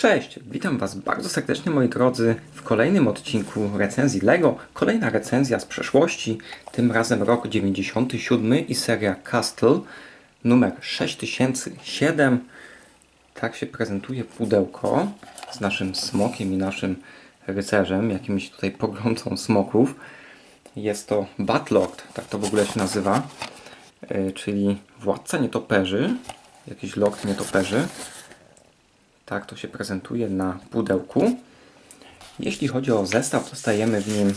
Cześć, witam Was bardzo serdecznie moi drodzy w kolejnym odcinku recenzji LEGO. Kolejna recenzja z przeszłości, tym razem rok 97 i seria Castle numer 6007. Tak się prezentuje pudełko z naszym smokiem i naszym rycerzem, jakimś tutaj poglądcą smoków. Jest to Batlord, tak to w ogóle się nazywa, yy, czyli władca nietoperzy, jakiś lord nietoperzy. Tak to się prezentuje na pudełku. Jeśli chodzi o zestaw, dostajemy w nim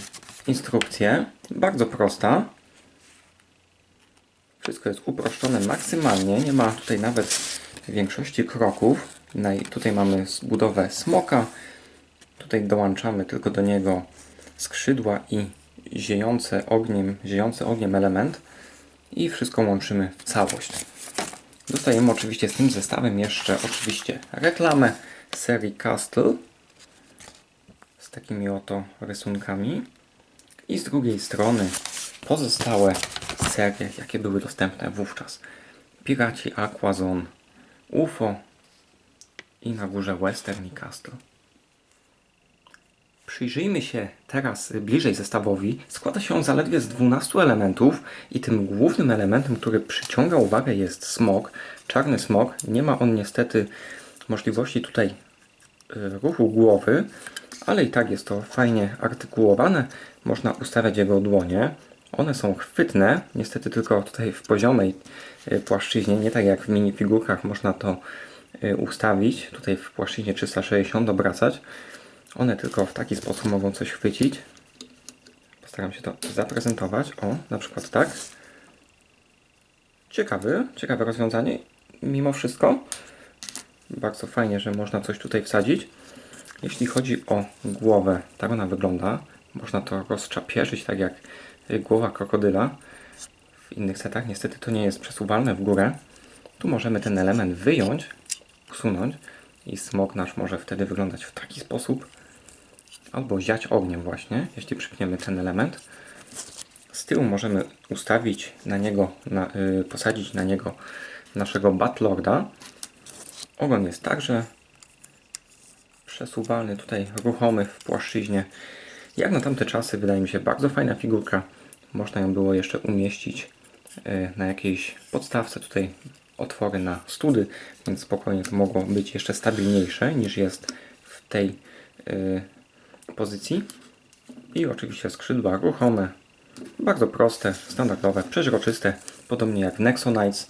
instrukcję, bardzo prosta. Wszystko jest uproszczone maksymalnie, nie ma tutaj nawet większości kroków. Tutaj mamy budowę smoka, tutaj dołączamy tylko do niego skrzydła i ziejące ogniem, ziejący ogniem element i wszystko łączymy w całość. Dostajemy oczywiście z tym zestawem jeszcze oczywiście reklamę serii Castle z takimi oto rysunkami i z drugiej strony pozostałe serie, jakie były dostępne wówczas. Piraci Aquazone, UFO i na górze Western i Castle. Przyjrzyjmy się teraz bliżej zestawowi. Składa się on zaledwie z 12 elementów i tym głównym elementem, który przyciąga uwagę jest smok, czarny smok. Nie ma on niestety możliwości tutaj y, ruchu głowy, ale i tak jest to fajnie artykułowane. Można ustawiać jego dłonie. One są chwytne, niestety tylko tutaj w poziomej y, płaszczyźnie, nie tak jak w minifigurkach można to y, ustawić. Tutaj w płaszczyźnie 360 obracać. One tylko w taki sposób mogą coś chwycić. Postaram się to zaprezentować. O, na przykład tak. Ciekawy, ciekawe rozwiązanie. Mimo wszystko bardzo fajnie, że można coś tutaj wsadzić. Jeśli chodzi o głowę, tak ona wygląda. Można to rozczapierzyć, tak jak głowa krokodyla. W innych setach niestety to nie jest przesuwalne w górę. Tu możemy ten element wyjąć, usunąć i smok nasz może wtedy wyglądać w taki sposób. Albo ziać ogniem właśnie, jeśli przypniemy ten element. Z tyłu możemy ustawić na niego, na, y, posadzić na niego naszego Batlorda. Ogon jest także przesuwalny, tutaj ruchomy w płaszczyźnie. Jak na tamte czasy, wydaje mi się, bardzo fajna figurka. Można ją było jeszcze umieścić y, na jakiejś podstawce. Tutaj otwory na study, więc spokojnie to mogło być jeszcze stabilniejsze niż jest w tej y, pozycji. I oczywiście skrzydła ruchome, bardzo proste, standardowe, przeźroczyste, podobnie jak Nexonites.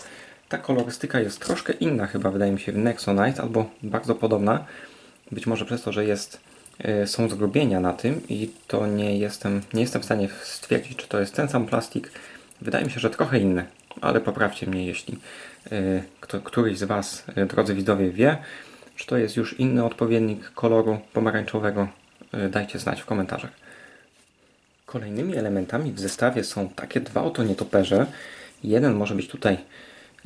Ta kolorystyka jest troszkę inna chyba, wydaje mi się, w Nexonites, albo bardzo podobna. Być może przez to, że jest, y, są zgrubienia na tym i to nie jestem, nie jestem w stanie stwierdzić, czy to jest ten sam plastik. Wydaje mi się, że trochę inny, ale poprawcie mnie, jeśli y, kto, któryś z Was, y, drodzy widzowie, wie, czy to jest już inny odpowiednik koloru pomarańczowego. Y, Dajcie znać w komentarzach. Kolejnymi elementami w zestawie są takie dwa oto nietoperze. Jeden może być tutaj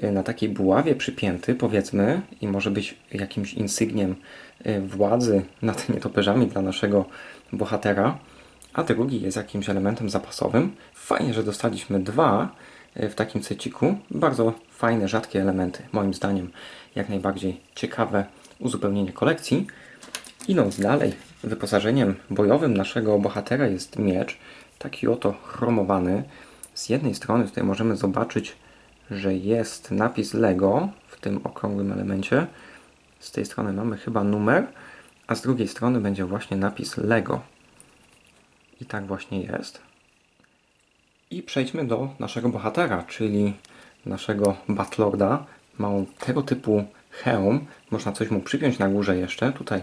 y, na takiej buławie przypięty, powiedzmy, i może być jakimś insygniem y, władzy nad nietoperzami dla naszego bohatera, a drugi jest jakimś elementem zapasowym. Fajnie, że dostaliśmy dwa w takim seciku. Bardzo fajne, rzadkie elementy, moim zdaniem, jak najbardziej ciekawe uzupełnienie kolekcji. Idąc dalej, wyposażeniem bojowym naszego bohatera jest miecz, taki oto chromowany. Z jednej strony tutaj możemy zobaczyć, że jest napis LEGO w tym okrągłym elemencie. Z tej strony mamy chyba numer, a z drugiej strony będzie właśnie napis LEGO. I tak właśnie jest. I przejdźmy do naszego bohatera, czyli naszego Batlorda. Ma on tego typu hełm. Można coś mu przypiąć na górze jeszcze. Tutaj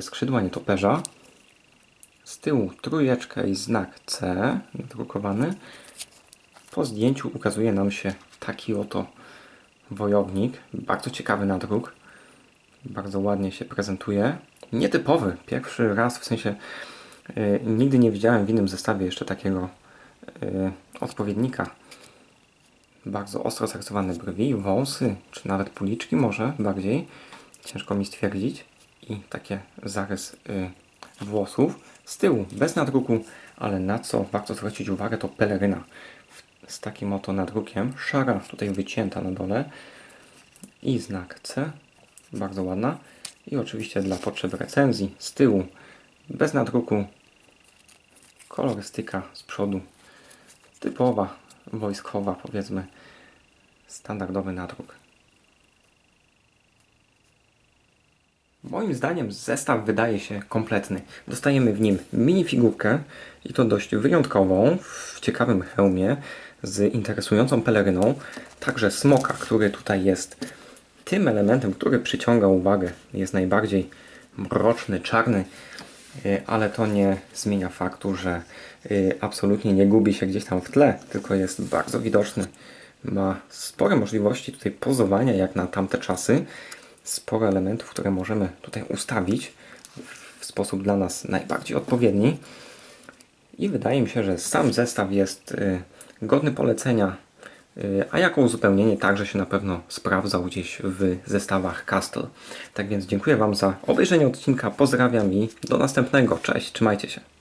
skrzydła nietoperza. Z tyłu trójeczka i znak C nadrukowany. Po zdjęciu ukazuje nam się taki oto wojownik. Bardzo ciekawy nadruk. Bardzo ładnie się prezentuje. Nietypowy. Pierwszy raz, w sensie e, nigdy nie widziałem w innym zestawie jeszcze takiego e, odpowiednika. Bardzo ostro zarysowane brwi, wąsy, czy nawet policzki może bardziej. Ciężko mi stwierdzić. I takie zarys y, włosów. Z tyłu, bez nadruku, ale na co warto zwrócić uwagę, to peleryna. Z takim oto nadrukiem. Szara tutaj wycięta na dole. I znak C. Bardzo ładna. I oczywiście dla potrzeb recenzji z tyłu, bez nadruku, kolorystyka z przodu, typowa, wojskowa powiedzmy, standardowy nadruk. Moim zdaniem zestaw wydaje się kompletny. Dostajemy w nim minifigurkę i to dość wyjątkową, w ciekawym hełmie z interesującą peleryną. Także smoka, który tutaj jest tym elementem, który przyciąga uwagę. Jest najbardziej mroczny, czarny, y, ale to nie zmienia faktu, że y, absolutnie nie gubi się gdzieś tam w tle, tylko jest bardzo widoczny. Ma spore możliwości tutaj pozowania jak na tamte czasy sporo elementów, które możemy tutaj ustawić w sposób dla nas najbardziej odpowiedni. I wydaje mi się, że sam zestaw jest y, godny polecenia, y, a jako uzupełnienie także się na pewno sprawdzał gdzieś w zestawach Castle. Tak więc dziękuję Wam za obejrzenie odcinka, pozdrawiam i do następnego. Cześć, trzymajcie się.